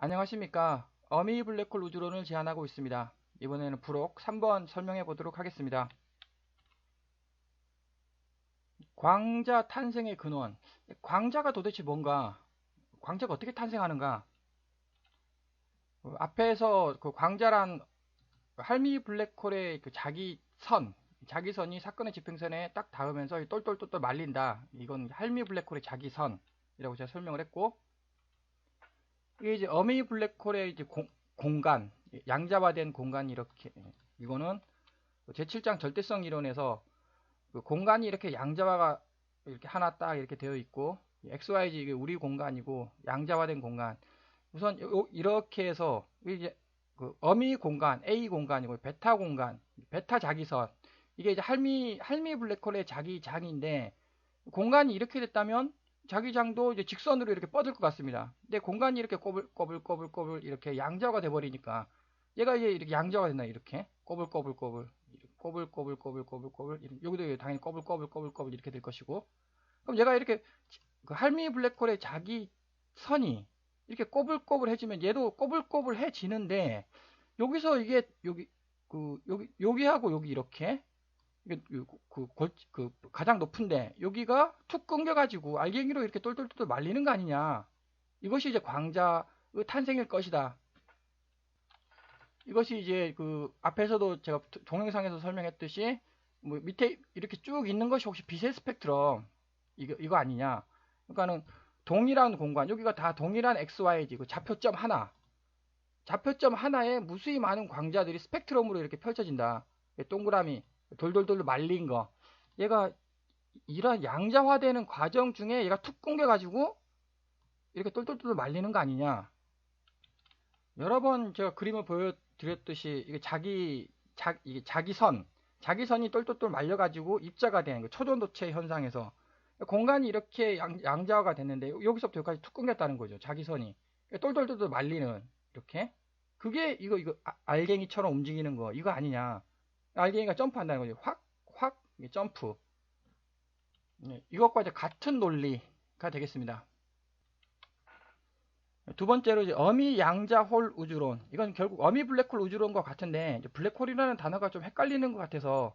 안녕하십니까. 어미 블랙홀 우주론을 제안하고 있습니다. 이번에는 부록 3번 설명해 보도록 하겠습니다. 광자 탄생의 근원. 광자가 도대체 뭔가? 광자가 어떻게 탄생하는가? 그 앞에서 그 광자란 할미 블랙홀의 그 자기 선 자기 선이 사건의 지평선에 딱 닿으면서 똘똘똘똘 말린다. 이건 할미 블랙홀의 자기 선이라고 제가 설명을 했고 이게 이제 어미 블랙홀의 이제 공, 공간, 양자화된 공간이 이렇게, 이거는 제7장 절대성 이론에서 그 공간이 이렇게 양자화가 이렇게 하나 딱 이렇게 되어 있고, XYZ 이게 우리 공간이고, 양자화된 공간. 우선 이렇게 해서, 이제 그 어미 공간, A 공간이고, 베타 공간, 베타 자기선. 이게 이제 할미, 할미 블랙홀의 자기 장인데, 공간이 이렇게 됐다면, 자기장도 이제 직선으로 이렇게 뻗을 것 같습니다. 근데 공간이 이렇게 꼬불 꼬불 꼬불 꼬불 이렇게 양자가 돼버리니까 얘가 이제 이렇게 양자가 된다 이렇게 꼬불꼬불꼬불 꼬불꼬불꼬불꼬불꼬불 여기도 당연히 꼬불꼬불꼬불꼬불 이렇게 될 것이고 그럼 얘가 이렇게 그 할미 블랙홀의 자기 선이 이렇게 꼬불꼬불해지면 얘도 꼬불꼬불해지는데 여기서 이게 여기 그 여기 여기하고 여기 이렇게 그, 그, 그, 가장 높은데 여기가 툭 끊겨가지고 알갱이로 이렇게 똘똘똘 말리는 거 아니냐. 이것이 이제 광자의 탄생일 것이다. 이것이 이제 그 앞에서도 제가 동영상에서 설명했듯이 뭐 밑에 이렇게 쭉 있는 것이 혹시 빛의 스펙트럼 이거 이거 아니냐. 그러니까는 동일한 공간 여기가 다 동일한 XYZ 그 좌표점 하나 좌표점 하나에 무수히 많은 광자들이 스펙트럼으로 이렇게 펼쳐진다. 동그라미 돌돌돌 말린 거. 얘가 이런 양자화되는 과정 중에 얘가 툭 끊겨 가지고 이렇게 똘똘똘 말리는 거 아니냐. 여러 번 제가 그림을 보여드렸듯이 이게 자기 자, 이게 자기 선 자기 선이 똘똘똘 말려 가지고 입자가 되는 거 초전도체 현상에서. 공간이 이렇게 양, 양자화가 됐는데 여기서부터 여기까지 툭 끊겼다는 거죠 자기 선이. 똘똘똘 말리는 이렇게. 그게 이거 이거 아, 알갱이처럼 움직이는 거 이거 아니냐 알갱이가 점프한다는 거죠. 확, 확, 점프. 네, 이것과 이제 같은 논리가 되겠습니다. 두 번째로 이제 어미 양자 홀 우주론. 이건 결국 어미 블랙홀 우주론과 같은데 블랙홀이라는 단어가 좀 헷갈리는 것 같아서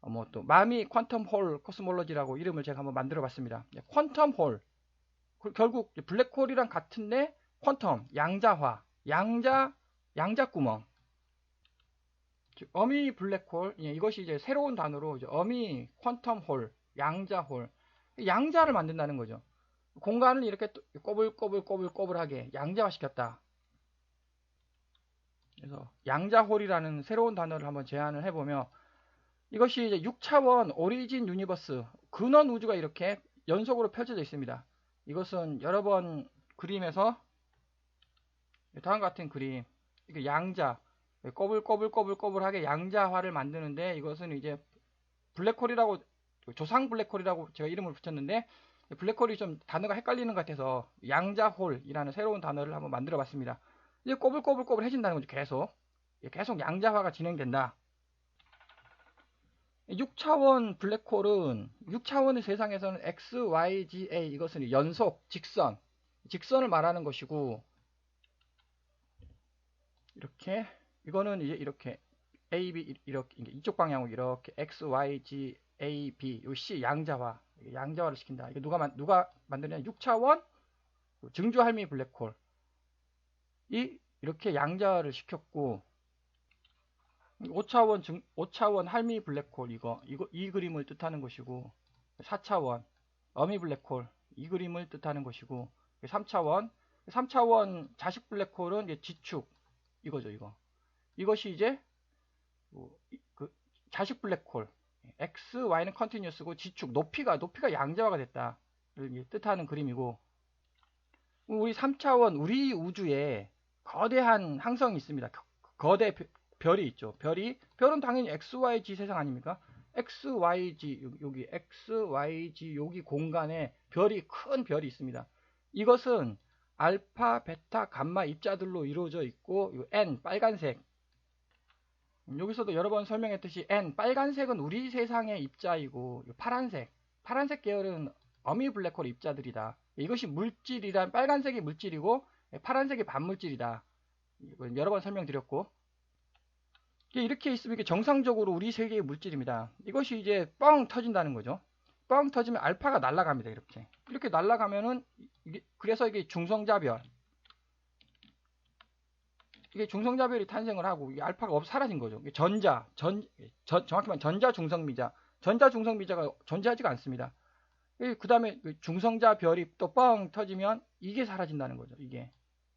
어, 뭐또 마미 퀀텀 홀 코스몰로지라고 이름을 제가 한번 만들어 봤습니다. 퀀텀 홀. 결국 블랙홀이랑 같은데 퀀텀 양자화, 양자 양자 구멍. 어미 블랙홀 예, 이것이 이제 새로운 단어로 이제 어미 퀀텀 홀 양자홀. 양자를 만든다는 거죠. 공간을 이렇게 꼬불꼬불꼬불꼬불하게 양자화 시켰다. 그래서 양자홀이라는 새로운 단어를 한번 제안을 해보며 이것이 이제 6차원 오리진 유니버스 근원 우주가 이렇게 연속으로 펼쳐져 있습니다. 이것은 여러 번 그림에서 다음과 같은 그림 양자 꼬불꼬불꼬불꼬불하게 양자화를 만드는데 이것은 이제 블랙홀이라고 조상 블랙홀이라고 제가 이름을 붙였는데 블랙홀이 좀 단어가 헷갈리는 것 같아서 양자홀이라는 새로운 단어를 한번 만들어 봤습니다. 이제 꼬불꼬불꼬불 해진다는 거죠. 계속. 계속 양자화가 진행된다. 6차원 블랙홀은 6차원의 세상에서는 X, Y, G, A 이것은 연속, 직선, 직선을 말하는 것이고 이렇게 이거는 이제 이렇게 A, B 이렇게 이쪽 방향으로 이렇게 X, Y, G, A, B 요 C 양자화 양자화를 시킨다. 이게 누가 만 누가 만드냐? 6차원 증조 할미 블랙홀 이 이렇게 양자화를 시켰고 5차원 증 5차원 할미 블랙홀 이거 이거 이 그림을 뜻하는 것이고 4차원 어미 블랙홀 이 그림을 뜻하는 것이고 3차원 3차원 자식 블랙홀은 이제 지축 이거죠 이거 이것이 이제 뭐, 그 자식 블랙홀 x, y는 컨티뉴스고 지축 높이가 높이가 양자화가 됐다를 뜻하는 그림이고 우리 3차원 우리 우주에 거대한 항성이 있습니다. 거대 별이 있죠. 별이 별은 당연히 x, y, g 세상 아닙니까? x, y, g 여기 x, y, g 여기 공간에 별이 큰 별이 있습니다. 이것은 알파, 베타, 감마 입자들로 이루어져 있고 n 빨간색 여기서도 여러 번 설명했듯이 N 빨간색은 우리 세상의 입자이고 파란색 파란색 계열은 어미 블랙홀 입자들이다. 이것이 물질이란 빨간색이 물질이고 파란색이 반물질이다. 여러 번 설명드렸고 이렇게 있으면 이게 정상적으로 우리 세계의 물질입니다. 이것이 이제 뻥 터진다는 거죠. 뻥 터지면 알파가 날아갑니다. 이렇게 이렇게 날아가면은 그래서 이게 중성자별 이게 중성자별이 탄생을 하고 이 알파가 없 사라진 거죠. 전자 전, 전 정확히 말하면 전자 중성미자 전자 중성미자가 존재하지가 않습니다. 그 다음에 그 중성자별이 또 뻥 터지면 이게 사라진다는 거죠. 이게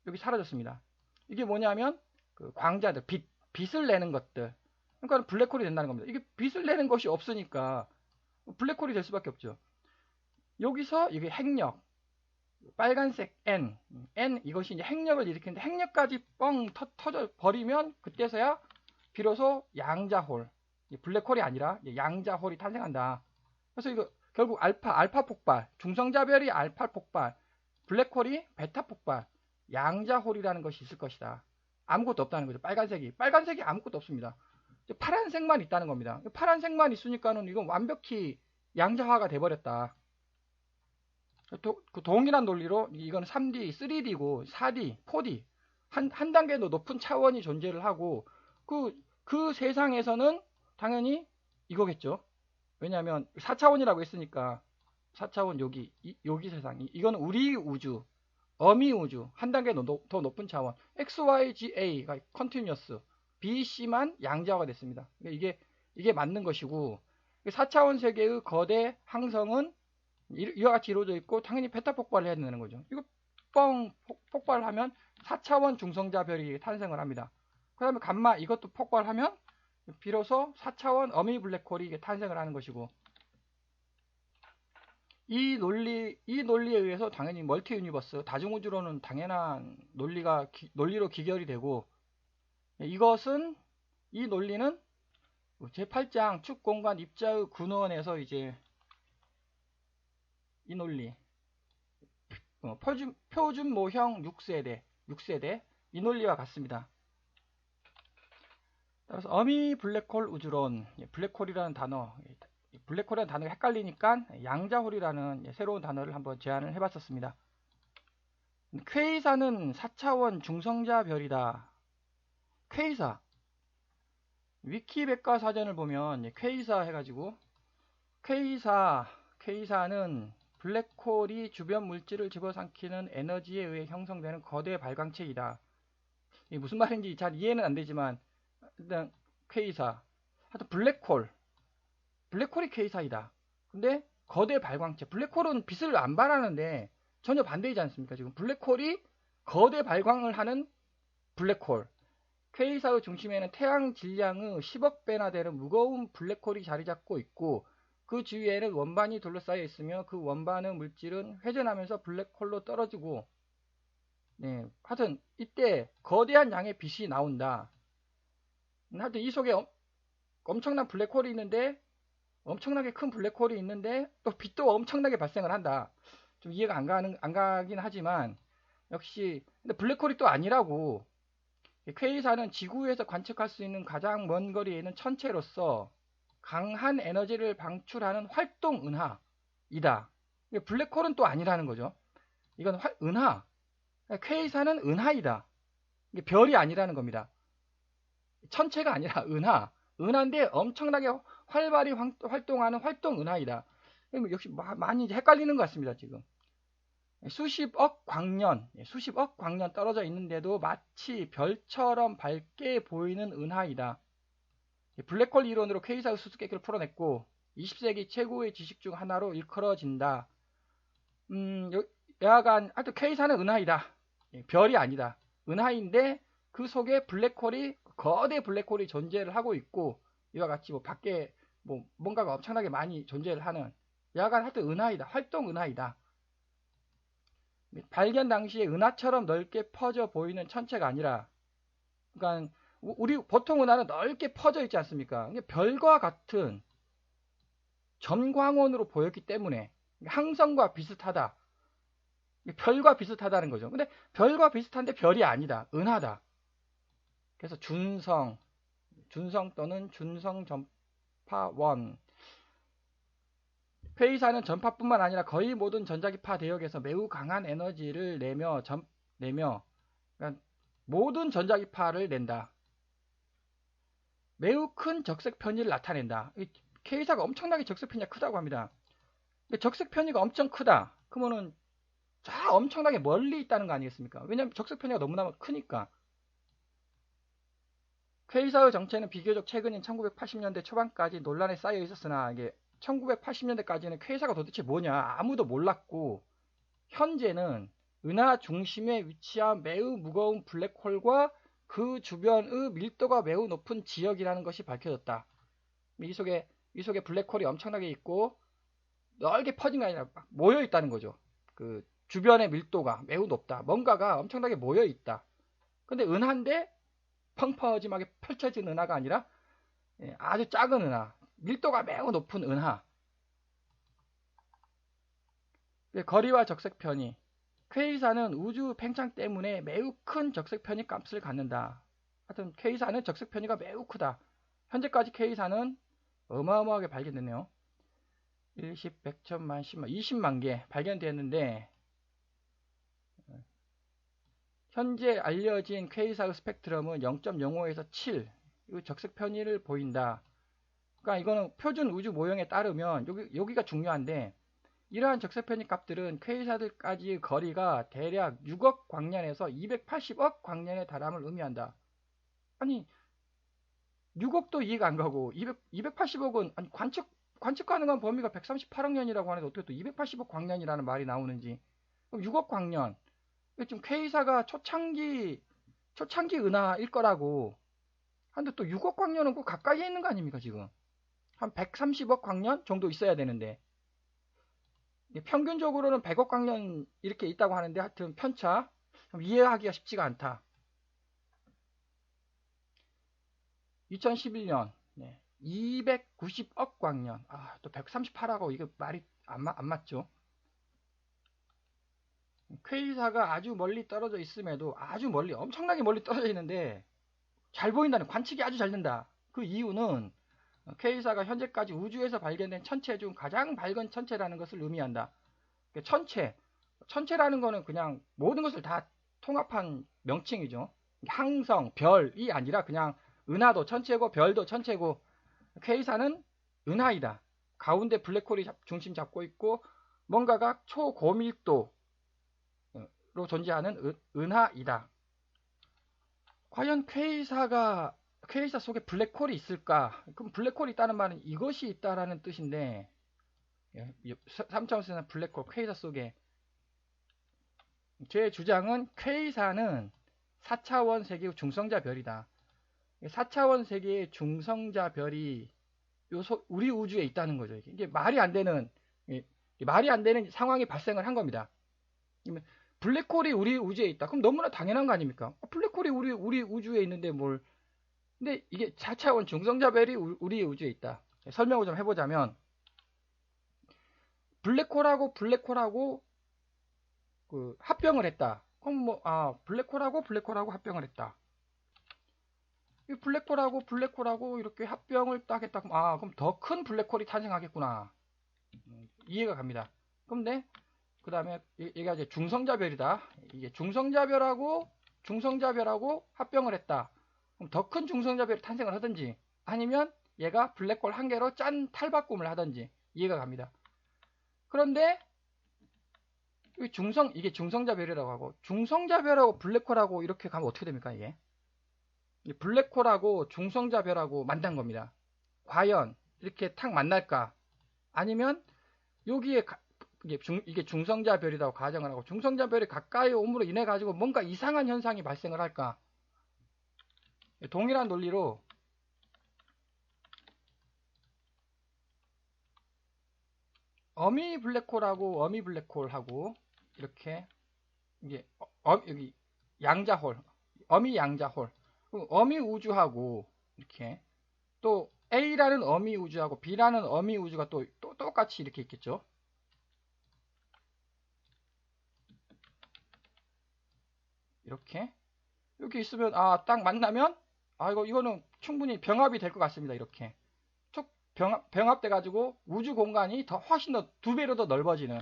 여기 사라졌습니다. 이게 뭐냐면 그 광자들 빛 빛을 내는 것들 그러니까 블랙홀이 된다는 겁니다. 이게 빛을 내는 것이 없으니까 블랙홀이 될 수밖에 없죠. 여기서 이게 핵력 빨간색 N N 이것이 이제 핵력을 일으키는데 핵력까지 뻥 터, 터져 버리면 그때서야 비로소 양자홀 블랙홀이 아니라 양자홀이 탄생한다. 그래서 이거 결국 알파 알파 폭발 중성자별이 알파 폭발 블랙홀이 베타 폭발 양자홀이라는 것이 있을 것이다. 아무것도 없다는 거죠. 빨간색이. 빨간색이 아무것도 없습니다. 파란색만 있다는 겁니다. 파란색만 있으니까는 이건 완벽히 양자화가 돼버렸다. 도, 그 동일한 논리로 이건 3D, 3D고 4D, 4D 한, 한 단계 더 높은 차원이 존재를 하고 그, 그 세상에서는 당연히 이거겠죠. 왜냐하면 4차원이라고 했으니까 4차원 여기, 이, 여기 세상 이 이건 우리 우주, 어미 우주 한 단계 더, 더 높은 차원 XYGA가 컨티뉴어스 BC만 양자화가 됐습니다. 그러니까 이게 이게 맞는 것이고 4차원 세계의 거대 항성은 이와 같이 이루어져 있고 당연히 베타 폭발을 해야 되는 거죠. 이거 뻥 폭발하면 4차원 중성자별이 탄생을 합니다. 그 다음에 감마 이것도 폭발하면 비로소 4차원 어미 블랙홀이 탄생을 하는 것이고 이 논리, 이 논리에 의해서 당연히 멀티 유니버스, 다중우주로는 당연한 논리가, 기, 논리로 기결이 되고, 이것은, 이 논리는 제8장 축 공간 입자의 근원에서 이제, 이 논리, 어, 표준, 표준 모형 6세대, 6세대, 이 논리와 같습니다. 따라서 어미 블랙홀 우주론, 예, 블랙홀이라는 단어, 블랙홀이라는 단어가 헷갈리니까 양자홀이라는 새로운 단어를 한번 제안을 해봤었습니다. 퀘이사는 4차원 중성자 별이다. 퀘이사 위키백과 사전을 보면 퀘이사 해가지고 퀘이사 퀘이사는 블랙홀이 주변 물질을 집어삼키는 에너지에 의해 형성되는 거대 발광체이다. 무슨 말인지 잘 이해는 안 되지만 일단 퀘이사 하여튼 블랙홀 블랙홀이 K사이다. 근데 거대 발광체, 블랙홀은 빛을 안 발하는데 전혀 반대이지 않습니까? 지금 블랙홀이 거대 발광을 하는 블랙홀. K사의 중심에는 태양 질량의 10억 배나 되는 무거운 블랙홀이 자리 잡고 있고 그 주위에는 원반이 둘러싸여 있으며 그 원반의 물질은 회전하면서 블랙홀로 떨어지고 네, 하여튼 이때 거대한 양의 빛이 나온다. 하여튼 이 속에 엄청난 블랙홀이 있는데 엄청나게 큰 블랙홀이 있는데 또 빛도 엄청나게 발생을 한다. 좀 이해가 안 가는 안 가긴 하지만 역시 근데 블랙홀이 또 아니라고 퀘이사는 지구에서 관측할 수 있는 가장 먼 거리에 있는 천체로서 강한 에너지를 방출하는 활동 은하이다. 블랙홀은 또 아니라는 거죠. 이건 활, 은하. 퀘이사는 은하이다. 별이 아니라는 겁니다. 천체가 아니라 은하. 은하인데 엄청나게 활발히 활동하는 활동 은하이다. 역시 많이 헷갈리는 것 같습니다. 지금 수십억 광년, 예, 수십억 광년 떨어져 있는데도 마치 별처럼 밝게 보이는 은하이다. 블랙홀 이론으로 퀘이사 수수께끼를 풀어냈고 20세기 최고의 지식 중 하나로 일컬어진다. 음, 여하간 하여튼 퀘이사는 은하이다. 예, 별이 아니다. 은하인데 그 속에 블랙홀이 거대 블랙홀이 존재를 하고 있고 이와 같이 뭐 밖에 뭐 뭔가가 엄청나게 많이 존재를 하는 야간 하여튼 은하이다. 활동 은하이다. 발견 당시에 은하처럼 넓게 퍼져 보이는 천체가 아니라 그러니까 우리 보통 은하는 넓게 퍼져 있지 않습니까? 별과 같은 전광원으로 보였기 때문에 항성과 비슷하다. 별과 비슷하다는 거죠. 근데 별과 비슷한데 별이 아니다. 은하다. 그래서 준성, 준성 또는 준성 전파원 회의사는 전파뿐만 아니라 거의 모든 전자기파 대역에서 매우 강한 에너지를 내며 전, 내며 그러니까 모든 전자기파를 낸다. 매우 큰 적색 편의를 나타낸다. K사가 엄청나게 적색 편의가 크다고 합니다. 적색 편의가 엄청 크다. 그러면은 자 엄청나게 멀리 있다는 거 아니겠습니까? 왜냐하면 적색 편의가 너무나 크니까. K사의 정체는 비교적 최근인 1980년대 초반까지 논란에 쌓여 있었으나 이게 1980년대까지는 K사가 도대체 뭐냐 아무도 몰랐고 현재는 은하 중심에 위치한 매우 무거운 블랙홀과 그 주변의 밀도가 매우 높은 지역이라는 것이 밝혀졌다. 이 속에 이 속에 블랙홀이 엄청나게 있고 넓게 퍼진 게 아니라 모여 있다는 거죠. 그 주변의 밀도가 매우 높다. 뭔가가 엄청나게 모여 있다. 근데 은하인데 펑퍼짐하게 펼쳐진 은하가 아니라 예, 아주 작은 은하, 밀도가 매우 높은 은하. 거리와 적색 편이 K사는 우주 팽창 때문에 매우 큰 적색 편의 값을 갖는다. 하여튼 K사는 적색 편의가 매우 크다. 현재까지 K사는 어마어마하게 발견됐네요. 10, 100, 1000만, 10만, 20만 개 발견되었는데 현재 알려진 K사의 스펙트럼은 0.05에서 7 적색 편의를 보인다. 그러니까 이거는 표준 우주 모형에 따르면 여기, 여기가 중요한데 이러한 적색 편의 값들은 K사들까지의 거리가 대략 6억 광년에서 280억 광년에 달함을 의미한다. 아니 6억도 이해가 안 가고 200, 280억은 아니 관측 관측 가능한 범위가 138억 년이라고 하는데 어떻게 또 280억 광년이라는 말이 나오는지. 그럼 6억 광년. 좀 K사가 초창기 초창기 은하일 거라고. 한데 또 6억 광년은 그 가까이에 있는 거 아닙니까 지금? 한 130억 광년 정도 있어야 되는데 평균적으로는 100억 광년 이렇게 있다고 하는데 하여튼 편차 이해하기가 쉽지가 않다. 2011년 네, 290억 광년 아, 또 138하고 이거 말이 안, 안 맞죠? 퀘이사가 아주 멀리 떨어져 있음에도 아주 멀리 엄청나게 멀리 떨어져 있는데 잘 보인다는 관측이 아주 잘 된다. 그 이유는 퀘이사가 현재까지 우주에서 발견된 천체 중 가장 밝은 천체라는 것을 의미한다. 그 천체, 천체라는 거는 그냥 모든 것을 다 통합한 명칭이죠. 항성, 별이 아니라 그냥 은하도 천체고 별도 천체고 퀘이사는 은하이다. 가운데 블랙홀이 중심 잡고 있고 뭔가가 초고밀도 로 존재하는 은하이다. 과연 퀘이사가 퀘이사 속에 블랙홀이 있을까? 그럼 블랙홀이 있다는 말은 이것이 있다라는 뜻인데 3차원에서는 블랙홀 퀘이사 속에 제 주장은 퀘이사는 4차원 세계의 중성자 별이다. 4차원 세계의 중성자 별이 우리 우주에 있다는 거죠. 이게 말이 안 되는 말이 안 되는 상황이 발생을 한 겁니다. 블랙홀이 우리 우주에 있다. 그럼 너무나 당연한 거 아닙니까? 어, 블랙홀이 우리 우리 우주에 있는데 뭘? 근데 이게 4차원 중성자별이 우리 우주에 있다. 설명을 좀 해보자면 블랙홀하고 블랙홀하고 그 합병을 했다. 그럼 뭐 아 블랙홀하고 블랙홀하고 합병을 했다. 이 블랙홀하고 블랙홀하고 이렇게 합병을 딱 했다. 아 그럼 더 큰 블랙홀이 탄생하겠구나. 음, 이해가 갑니다. 그런데 그 다음에 얘가 이제 중성자별이다. 이게 중성자별하고 중성자별하고 합병을 했다. 더 큰 중성자별이 탄생을 하든지 아니면 얘가 블랙홀 한 개로 짠 탈바꿈을 하든지 이해가 갑니다. 그런데 중성 이게 중성자별이라고 하고 중성자별하고 블랙홀하고 이렇게 가면 어떻게 됩니까 이게? 블랙홀하고 중성자별하고 만난 겁니다. 과연 이렇게 탁 만날까? 아니면 여기에 이게, 중, 이게 중 성자별이라고 가정을 하고 중성자별이 가까이 옴으로 인해 가지고 뭔가 이상한 현상이 발생을 할까? 동일한 논리로 어미 블랙홀하고 어미 블랙홀하고 이렇게 이게 어, 어, 여기 양자홀 어미 양자홀 어미 우주하고 이렇게 또 A라는 어미 우주하고 B라는 어미 우주가 또, 또 똑같이 이렇게 있겠죠. 이렇게 이렇게 있으면 아 딱 만나면 아 이거 이거는 충분히 병합이 될 것 같습니다 이렇게 쭉 병합, 병합돼 가지고 우주 공간이 더 훨씬 더 두 배로 더 넓어지는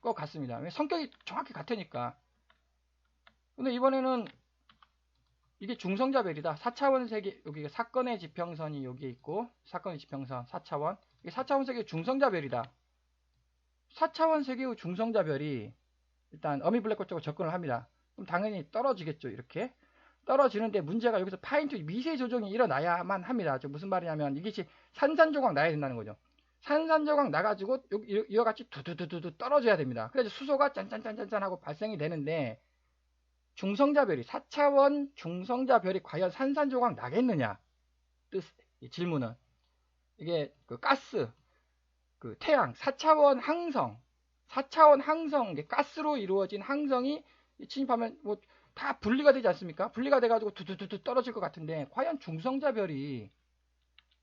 것 같습니다 성격이 정확히 같으니까 근데 이번에는 이게 중성자별이다. 4차원 세계 여기 사건의 지평선이 여기에 있고 사건의 지평선 4차원 이게 4차원 세계 중성자별이다. 4차원 세계의 중성자별이 일단 어미 블랙홀 쪽으로 접근을 합니다. 그럼 당연히 떨어지겠죠. 이렇게 떨어지는데 문제가 여기서 파인트 미세 조정이 일어나야만 합니다. 저 무슨 말이냐면 이게 산산조각 나야 된다는 거죠. 산산조각 나가지고 이와 같이 두두두두두 떨어져야 됩니다. 그래서 수소가 짠짠짠짠짠 하고 발생이 되는데 중성자별이 4차원 중성자별이 과연 산산조각 나겠느냐? 뜻 질문은 이게 그 가스 그 태양 4차원 항성 4차원 항성 가스로 이루어진 항성이 침입하면 뭐 다 분리가 되지 않습니까? 분리가 돼가지고 두두두두 떨어질 것 같은데 과연 중성자별이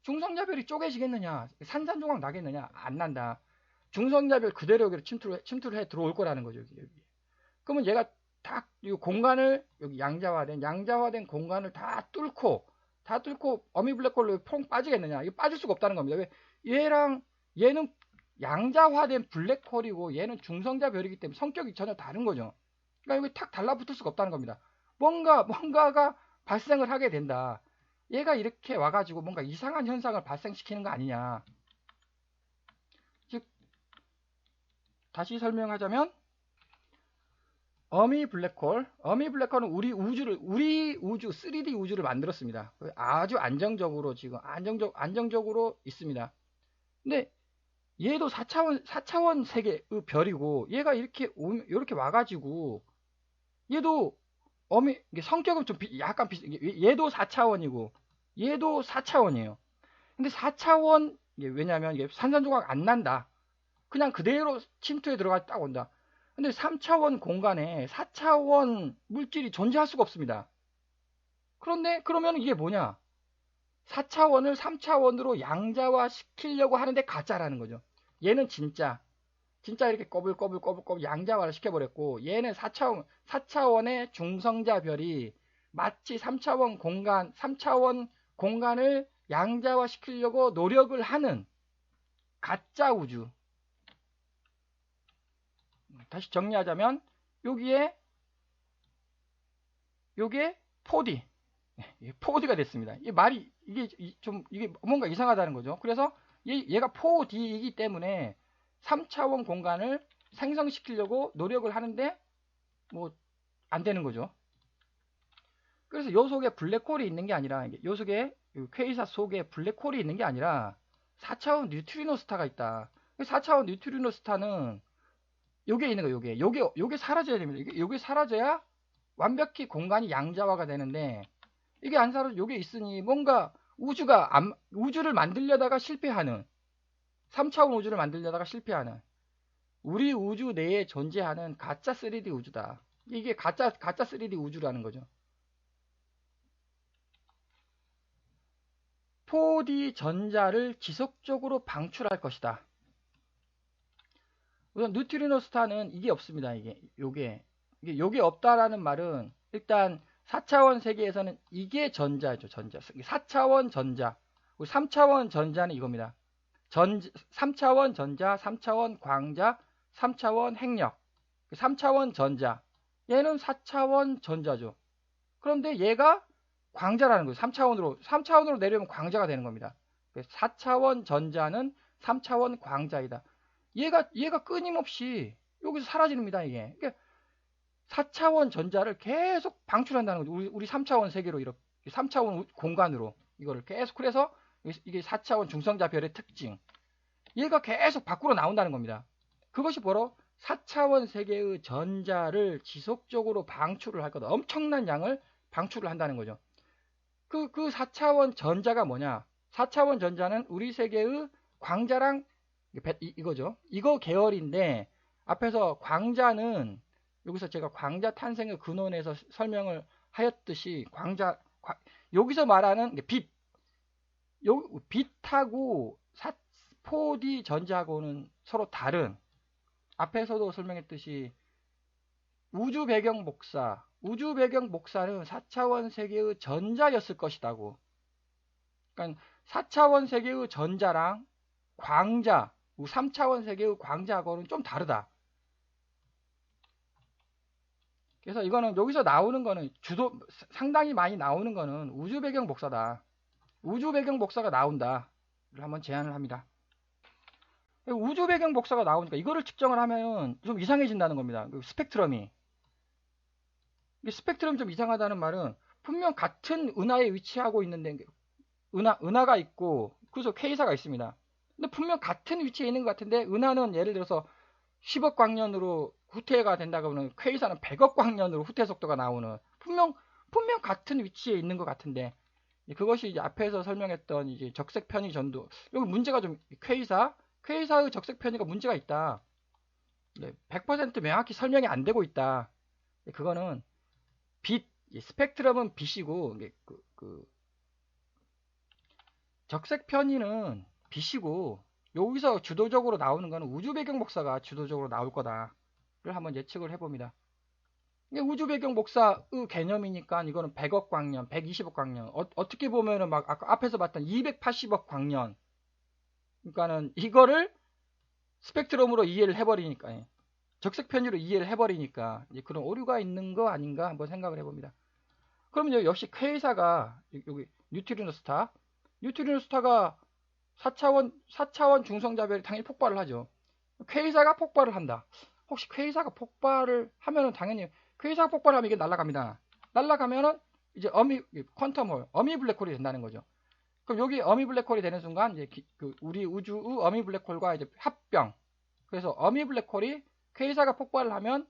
중성자별이 쪼개지겠느냐? 산산조각 나겠느냐? 안 난다. 중성자별 그대로 여기로 침투를, 침투를 해 들어올 거라는 거죠. 여기, 여기. 그러면 얘가 딱 이 공간을 여기 양자화된 양자화된 공간을 다 뚫고 다 뚫고 어미 블랙홀로 퐁 빠지겠느냐? 이거 빠질 수가 없다는 겁니다. 왜 얘랑 얘는 양자화된 블랙홀이고 얘는 중성자별이기 때문에 성격이 전혀 다른 거죠. 그러니까 여기 탁 달라붙을 수가 없다는 겁니다. 뭔가 뭔가가 발생을 하게 된다. 얘가 이렇게 와가지고 뭔가 이상한 현상을 발생시키는 거 아니냐. 즉 다시 설명하자면 어미 블랙홀, 어미 블랙홀은 우리 우주를, 우리 우주, 3D 우주를 만들었습니다. 아주 안정적으로 지금, 안정적, 안정적으로 있습니다. 근데 얘도 4차원, 4차원 세계의 별이고, 얘가 이렇게, 이렇게 와가지고, 얘도 어미, 성격은 좀 비, 약간 비슷, 얘도 4차원이고, 얘도 4차원이에요. 근데 4차원, 왜냐면 이게 산산조각 안 난다. 그냥 그대로 침투에 들어가 딱 온다. 근데 3차원 공간에 4차원 물질이 존재할 수가 없습니다. 그런데 그러면 이게 뭐냐? 4차원을 3차원으로 양자화 시키려고 하는데 가짜라는 거죠. 얘는 진짜 진짜 이렇게 꼬불꼬불꼬불꼬불 양자화를 시켜버렸고 얘는 4차원 4차원의 중성자별이 마치 3차원 공간 3차원 공간을 양자화 시키려고 노력을 하는 가짜 우주 다시 정리하자면 여기에 요게 4D 4D가 됐습니다. 이 말이 이게 좀 이게 뭔가 이상하다는 거죠. 그래서 얘, 가 4D이기 때문에 3차원 공간을 생성시키려고 노력을 하는데 뭐 안 되는 거죠. 그래서 요 속에 블랙홀이 있는 게 아니라 요 속에 퀘이사 속에 블랙홀이 있는 게 아니라 4차원 뉴트리노 스타가 있다. 4차원 뉴트리노 스타는 요게 있는 거 요게 요게 요게 사라져야 됩니다. 이게 요게 사라져야 완벽히 공간이 양자화가 되는데 이게 안 사라져 요게 있으니 뭔가 우주가 안, 우주를 만들려다가 실패하는 3차원 우주를 만들려다가 실패하는 우리 우주 내에 존재하는 가짜 3D 우주다. 이게 가짜 가짜 3D 우주라는 거죠. 4D 전자를 지속적으로 방출할 것이다. 우선 뉴트리노 스타는 이게 없습니다. 이게 요게 이게 요게 없다라는 말은 일단 4차원 세계에서는 이게 전자죠. 전자. 4차원 전자. 3차원 전자는 이겁니다. 전 3차원 전자, 3차원 광자, 3차원 핵력. 3차원 전자. 얘는 4차원 전자죠. 그런데 얘가 광자라는 거예요. 3차원으로 3차원으로 내려면 광자가 되는 겁니다. 4차원 전자는 3차원 광자이다. 얘가 얘가 끊임없이 여기서 사라집니다 이게. 그러니까 4차원 전자를 계속 방출한다는 거죠. 우리, 우리 3차원 세계로 이렇게 3차원 공간으로 이거를 계속 그래서 이게 4차원 중성자 별의 특징. 얘가 계속 밖으로 나온다는 겁니다. 그것이 바로 4차원 세계의 전자를 지속적으로 방출을 할 거다. 엄청난 양을 방출을 한다는 거죠. 그, 그 4차원 전자가 뭐냐? 4차원 전자는 우리 세계의 광자랑 이거죠. 이거 계열인데 앞에서 광자는 여기서 제가 광자 탄생의 근원에서 설명을 하였듯이 광자 여기서 말하는 빛 요, 빛하고 4D 전자하고는 서로 다른 앞에서도 설명했듯이 우주 배경 목사 우주 배경 목사는 4차원 세계의 전자였을 것이다고 그러니까 4차원 세계의 전자랑 광자 3차원 세계의 광자하고는 좀 다르다. 그래서 이거는 여기서 나오는 거는 주도 상당히 많이 나오는 거는 우주 배경 복사다. 우주 배경 복사가 나온다. 를 한번 제안을 합니다. 우주 배경 복사가 나오니까 이거를 측정을 하면 좀 이상해진다는 겁니다. 그 스펙트럼이. 스펙트럼 좀 이상하다는 말은 분명 같은 은하에 위치하고 있는데 은하, 은하가 있고 그래서 K사가 있습니다. 근데 분명 같은 위치에 있는 것 같은데 은하는 예를 들어서 10억 광년으로 후퇴가 된다고 하면 K사는 100억 광년으로 후퇴 속도가 나오는 분명 분명 같은 위치에 있는 것 같은데 그것이 이제 앞에서 설명했던 이제 적색 편의 전도 여기 문제가 좀 K사 K사의 적색 편의가 문제가 있다. 100% 명확히 설명이 안 되고 있다. 그거는 빛 스펙트럼은 빛이고 그, 그 적색 편의는 빛이고 여기서 주도적으로 나오는 거는 우주 배경 복사가 주도적으로 나올 거다를 한번 예측을 해봅니다. 우주 배경 복사의 개념이니까 이거는 100억 광년, 120억 광년. 어, 떻게 보면은 막 아까 앞에서 봤던 280억 광년. 그러니까는 이거를 스펙트럼으로 이해를 해버리니까 예. 적색 편의로 이해를 해버리니까 그런 오류가 있는 거 아닌가 한번 생각을 해봅니다. 그러면 역시 K사가 여기 뉴트리노 스타, 뉴트리노 스타가 4차원 4차원 중성자별이 당연히 폭발을 하죠. K사가 폭발을 한다. 혹시 K사가 폭발을 하면은 당연히 K사가 폭발하면 이게 날아갑니다. 날아가면은 이제 어미 퀀텀홀, 어미 블랙홀이 된다는 거죠. 그럼 여기 어미 블랙홀이 되는 순간 이제 기, 그 우리 우주의 어미 블랙홀과 이제 합병. 그래서 어미 블랙홀이 K사가 폭발을 하면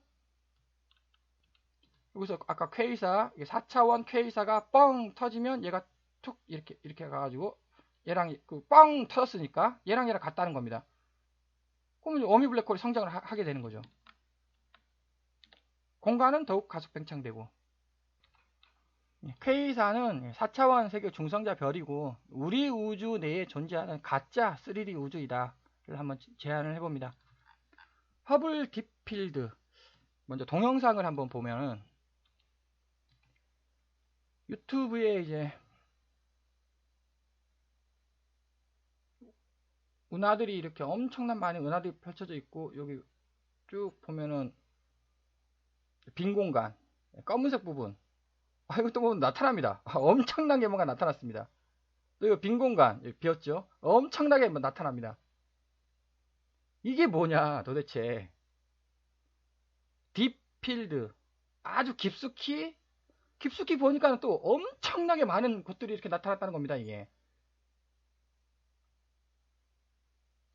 여기서 아까 K사 4차원 K사가 뻥 터지면 얘가 툭 이렇게 이렇게 가가지고 얘랑 그 뻥 터졌으니까 얘랑 얘랑 같다는 겁니다. 그러면 어미 블랙홀이 성장을 하, 게 되는 거죠. 공간은 더욱 가속 팽창되고 K사는 4차원 세계 중성자 별이고 우리 우주 내에 존재하는 가짜 3D 우주이다를 한번 제안을 해봅니다. 허블 딥필드 먼저 동영상을 한번 보면은 유튜브에 이제 은하들이 이렇게 엄청난 많은 은하들이 펼쳐져 있고 여기 쭉 보면은 빈 공간 검은색 부분. 아 이것도 보면 나타납니다. 아, 엄청나게 뭔가 나타났습니다. 또 이거 빈 공간 비었죠? 엄청나게 뭐 나타납니다. 이게 뭐냐 도대체? 딥필드. 아주 깊숙이 깊숙이 보니까 또 엄청나게 많은 곳들이 이렇게 나타났다는 겁니다 이게.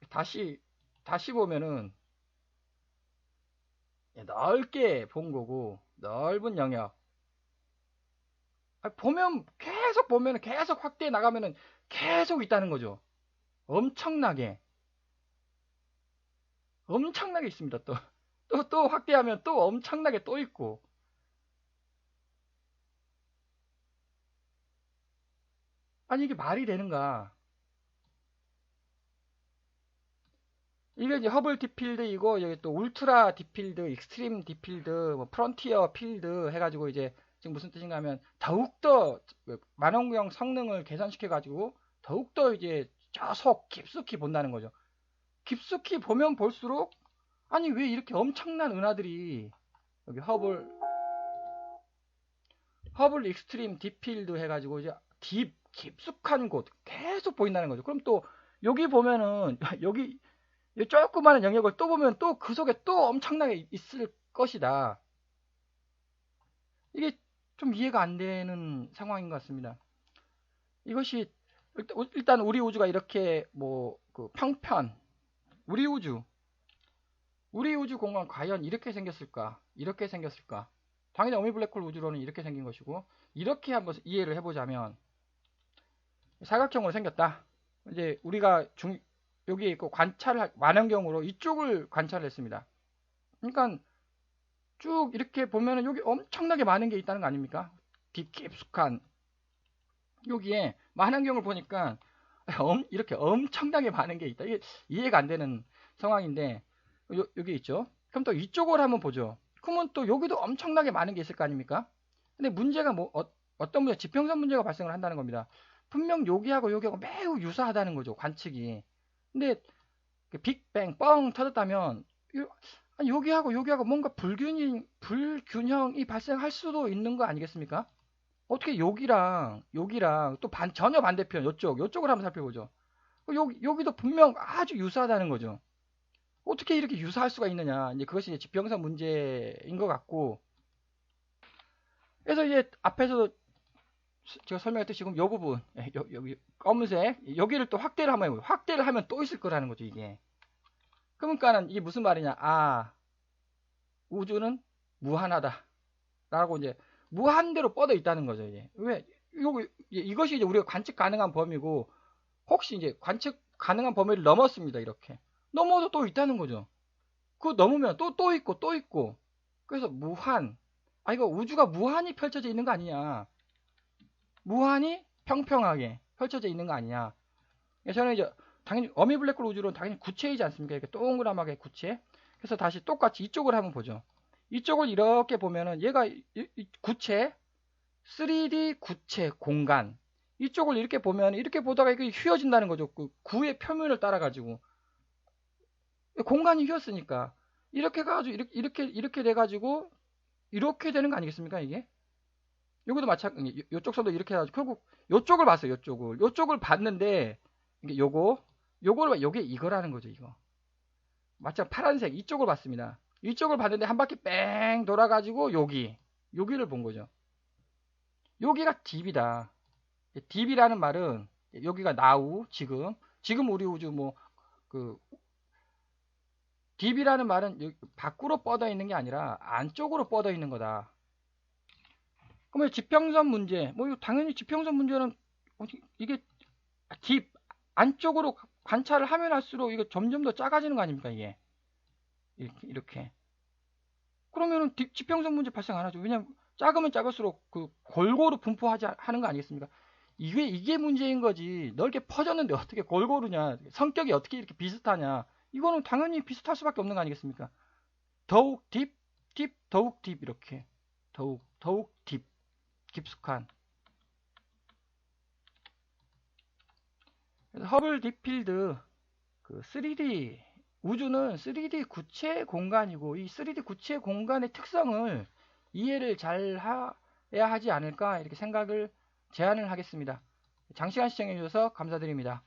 다시 다시 보면은 넓게 본 거고 넓은 영역. 아, 보면 계속 보면 계속 확대해 나가면은 계속 있다는 거죠. 엄청나게. 엄청나게 있습니다 또. 또, 또 확대하면 또 엄청나게 또 있고. 아니 이게 말이 되는가 이게 이제 허블 딥필드 이고 여기 또 울트라 딥필드, 익스트림 딥필드, 뭐 프론티어 필드 해가지고 이제 지금 무슨 뜻인가 하면 더욱더 그 만원경 성능을 개선시켜 가지고 더욱더 이제 저속 깊숙이 본다는 거죠. 깊숙이 보면 볼수록 아니 왜 이렇게 엄청난 은하들이 여기 허블 허블 익스트림 딥필드 해가지고 이제 딥 깊숙한 곳 계속 보인다는 거죠. 그럼 또 여기 보면은 여기 조그마한 영역을 또 보면 또 그 속에 또 엄청나게 있을 것이다. 이게 좀 이해가 안 되는 상황인 것 같습니다. 이것이 일단 우리 우주가 이렇게 뭐 그 평편 우리 우주 우리 우주 공간 과연 이렇게 생겼을까? 이렇게 생겼을까? 당연히 어미 블랙홀 우주로는 이렇게 생긴 것이고 이렇게 한번 이해를 해보자면 사각형으로 생겼다. 이제 우리가 중, 여기 있고 관찰 만원경으로 이쪽을 관찰했습니다. 그러니까 쭉 이렇게 보면은 여기 엄청나게 많은 게 있다는 거 아닙니까? 깊숙한 여기에 만원경을 보니까 이렇게 엄청나게 많은 게 있다. 이게 이해가 안 되는 상황인데 요, 여기 있죠. 그럼 또 이쪽을 한번 보죠. 그러면 또 여기도 엄청나게 많은 게 있을 거 아닙니까? 근데 문제가 뭐 어, 떤 문제, 지평선 문제가 발생을 한다는 겁니다. 분명 여기하고 여기하고 매우 유사하다는 거죠. 관측이. 근데 그 빅뱅 뻥 터졌다면 여기하고 여기하고 뭔가 불균형, 불균형이 발생할 수도 있는 거 아니겠습니까? 어떻게 여기랑 여기랑 또 반, 전혀 반대편 이쪽 이쪽을 한번 살펴보죠. 여기, 여기도 분명 아주 유사하다는 거죠. 어떻게 이렇게 유사할 수가 있느냐. 이제 그것이 이제 지평선 문제인 것 같고. 그래서 이제 앞에서 제가 설명했듯이 지금 요 부분, 예, 여, 여기 검은색, 여기를 또 확대를 해보요 확대를 하면 또 있을 거라는 거죠, 이게. 그러니까는 이게 무슨 말이냐. 아, 우주는 무한하다. 라고 이제 무한대로 뻗어 있다는 거죠, 이게. 왜? 요거, 이것이 이제 우리가 관측 가능한 범위고, 혹시 이제 관측 가능한 범위를 넘었습니다, 이렇게. 넘어도 또 있다는 거죠. 그 넘으면 또, 또 있고, 또 있고. 그래서 무한. 아, 이거 우주가 무한히 펼쳐져 있는 거 아니냐. 무한히 평평하게 펼쳐져 있는 거 아니냐. 저는 이제, 당연히, 어미 블랙홀 우주로는 당연히 구체이지 않습니까? 이렇게 동그라하게 구체. 그래서 다시 똑같이 이쪽을 한번 보죠. 이쪽을 이렇게 보면은 얘가 구체, 3D 구체 공간. 이쪽을 이렇게 보면 이렇게 보다가 이게 휘어진다는 거죠. 그 구의 표면을 따라 가지고 공간이 휘었으니까 이렇게 가지고 이렇게 이렇게 돼 가지고 이렇게 되는 거 아니겠습니까 이게? 여기도 마찬가지. 요쪽 선도 이렇게 해가지고 결국 요쪽을 봤어요. 요쪽을 요쪽을 봤는데 이게 요거 요거를 요게 이거라는 거죠. 이거 마찬 파란색 이쪽을 봤습니다. 이쪽을 봤는데 한 바퀴 뺑 돌아가지고 여기 여기를 본 거죠. 여기가 딥이다. 딥이라는 말은 여기가 나우 지금 지금 우리 우주 뭐그 딥이라는 말은 밖으로 뻗어 있는 게 아니라 안쪽으로 뻗어 있는 거다. 그러면 지평선 문제, 뭐 당연히 지평선 문제는 이게 딥 안쪽으로 관찰을 하면 할수록 이거 점점 더 작아지는 거 아닙니까 이게 이렇게 이렇게 그러면은 지평선 문제 발생 안 하죠. 왜냐면 작으면 작을수록 그 골고루 분포하지 하는 거 아니겠습니까? 이게 이게 문제인 거지. 넓게 퍼졌는데 어떻게 골고루냐? 성격이 어떻게 이렇게 비슷하냐? 이거는 당연히 비슷할 수밖에 없는 거 아니겠습니까? 더욱 딥, 딥, 더욱 딥 이렇게 더욱 더욱 딥, 깊숙한. 허블 딥필드 그 3D 우주는 3D 구체 공간이고 이 3D 구체 공간의 특성을 이해를 잘 해야 하지 않을까 이렇게 생각을 제안을 하겠습니다. 장시간 시청해 주셔서 감사드립니다.